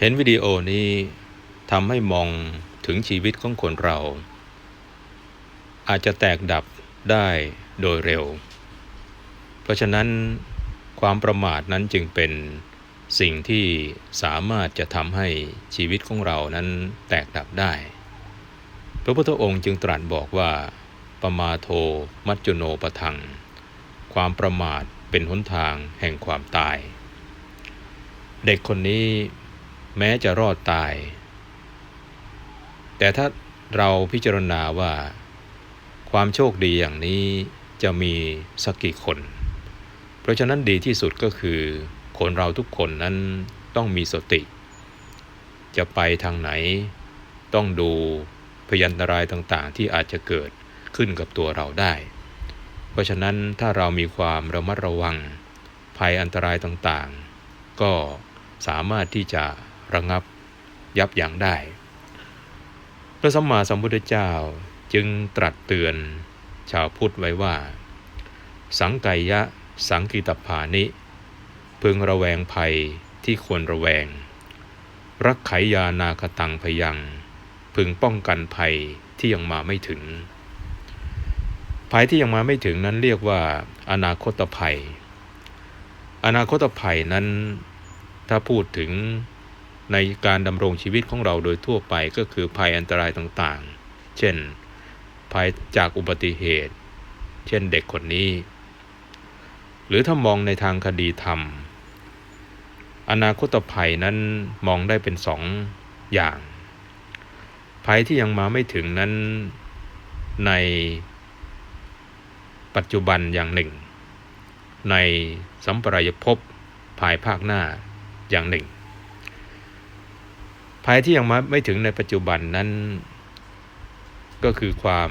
เห็นวิดีโอนี้ทำให้มองถึงชีวิตของคนเรา อาจจะแตกดับได้โดยเร็ว เพราะฉะนั้นความประมาทนั้นจึงเป็นสิ่งที่สามารถจะทำให้ชีวิตของเรานั้นแตกดับได้ พระพุทธองค์จึงตรัสบอกว่า ปมาโทมัจจุโนปทัง ความประมาทเป็นหนทางแห่งความตาย เด็กคนนี้ แม้จะรอดตาย แต่ถ้าเราพิจารณาว่า ความโชคดีอย่างนี้จะมีสักกี่คน เพราะฉะนั้นดีที่สุดก็คือ คนเราทุกคนนั้นต้องมีสติ จะไปทางไหน ต้องดูพยันตรายต่างๆ ที่อาจจะเกิดขึ้นกับตัวเราได้ เพราะฉะนั้นถ้าเรามีความระมัดระวังภัยอันตรายต่างๆ ก็สามารถที่จะ ระงับยับยั้งได้ พระสัมมาสัมพุทธเจ้าจึงตรัสเตือนชาวพุทธไว้ว่า สังไกยะสังกิตภานิ พึงระแวงภัยที่ควรระแวง รักไขยานาคตังพยัง พึงป้องกันภัยที่ยังมาไม่ถึง ภัยที่ยังมาไม่ถึงนั้นเรียกว่า อนาคตภัย อนาคตภัยนั้นถ้าพูดถึง ในการดำรงชีวิตของเราโดยทั่วไปก็คือภัยอันตรายต่างๆ เช่น ภัยจากอุบัติเหตุ เช่นเด็กคนนี้ หรือถ้ามองในทางคดีธรรม อนาคตภัยนั้นมองได้เป็นสองอย่าง ภัยที่ยังมาไม่ถึงนั้นในปัจจุบันอย่างหนึ่ง ในสัมปรายภพภายภาคหน้าอย่างหนึ่ง ภัยที่ยังมาไม่ถึงในปัจจุบันนั้น ก็คือความ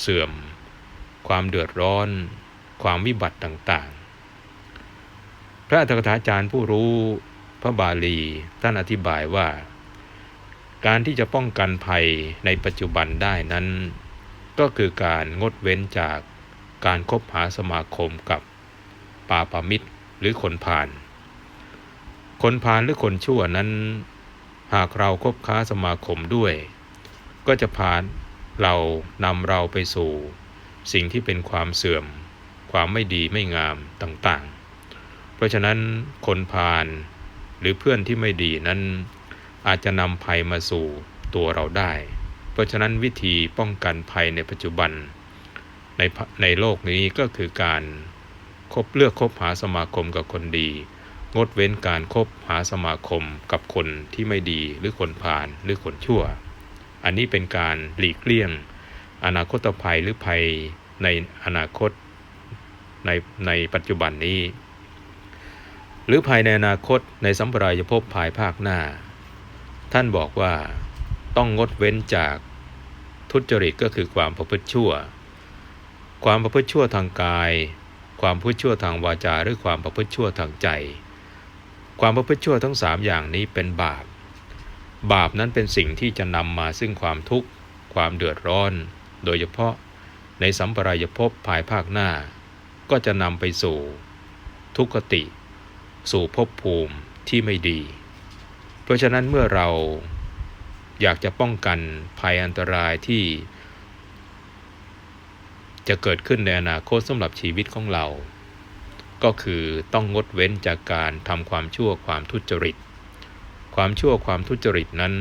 เสื่อม ความเดือดร้อน ความวิบัติต่างๆ พระอัฏฐกถาจารย์ผู้รู้พระบาลีท่านอธิบายว่า การที่จะป้องกันภัยในปัจจุบันได้นั้น ก็คือการงดเว้นจากการคบหาสมาคมกับปาปามิตรหรือคนผ่าน คนผ่านหรือคนชั่วนั้น หากเราคบค้าสมาคมด้วย ก็จะพาเรานำเราไปสู่ สิ่งที่เป็นความเสื่อม ความไม่ดีไม่งามต่างๆ เพราะฉะนั้นคนพาลหรือเพื่อนที่ไม่ดีนั้น อาจจะนำภัยมาสู่ตัวเราได้ เพราะฉะนั้นวิธีป้องกันภัยในปัจจุบัน ในในโลกนี้ก็คือการคบเลือกคบหาสมาคมกับคนดี งดเว้นการคบหาสมาคมกับคนที่ไม่ดีหรือคนพาลหรือคนชั่ว อันนี้เป็นการหลีกเลี่ยง อนาคตภัยหรือภัยในอนาคตในในปัจจุบันนี้ หรือภายในอนาคตในสัมปรายภพภายภาคหน้า ท่านบอกว่าต้องงดเว้นจากทุจริตก็คือความประพฤติชั่ว ความประพฤติชั่วทางกาย ความประพฤติชั่วทางวาจาหรือความประพฤติชั่วทางใจ ความประพฤติชั่วทั้งสามอย่างนี้เป็นบาป บาปนั้นเป็นสิ่งที่จะนำมาซึ่งความทุกข์ ความเดือดร้อน โดยเฉพาะในสัมปรายภพภายภาคหน้า ก็จะนำไปสู่ ทุกขติ สู่ภพภูมิที่ไม่ดี เพราะฉะนั้นเมื่อเราอยากจะป้องกันภัยอันตรายที่ จะเกิดขึ้นในอนาคตสำหรับชีวิตของเรา ก็คือต้องงดเว้นจากการทำความชั่วความทุจริต ความชั่วความทุจริตนั้น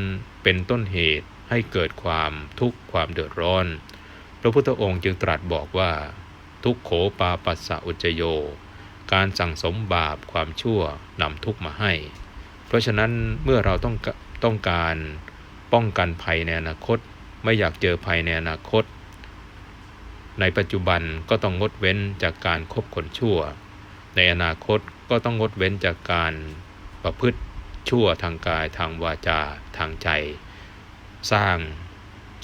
เป็นต้นเหตุให้เกิดความทุกข์ความเดือดร้อน พระพุทธองค์จึงตรัสบอกว่า ทุกโขปาปัสสะอุจโย การสั่งสมบาปความชั่วนำทุกข์มาให้ เพราะฉะนั้นเมื่อเราต้องต้องการป้องกันภัยในอนาคต ไม่อยากเจอภัยในอนาคต ในปัจจุบันก็ต้องงดเว้นจากการคบคนชั่ว ในอนาคตก็ต้องงดเว้นจากการประพฤติชั่วทางกายทางวาจาทางใจ สร้าง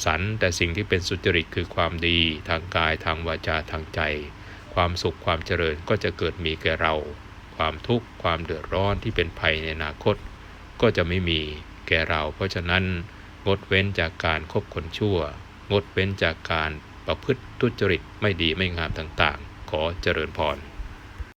สรร์แต่สิ่งที่เป็นสุจริตคือความดีทางกายทางวาจาทางใจ ความสุขความเจริญก็จะเกิดมีแก่เรา ความทุกข์ความเดือดร้อนที่เป็นภัยในอนาคต ก็จะไม่มีแก่เรา เพราะฉะนั้นงดเว้นจากการคบคนชั่ว งดเว้นจากการประพฤติทุจริตไม่ดีไม่งามต่างๆ ขอเจริญพร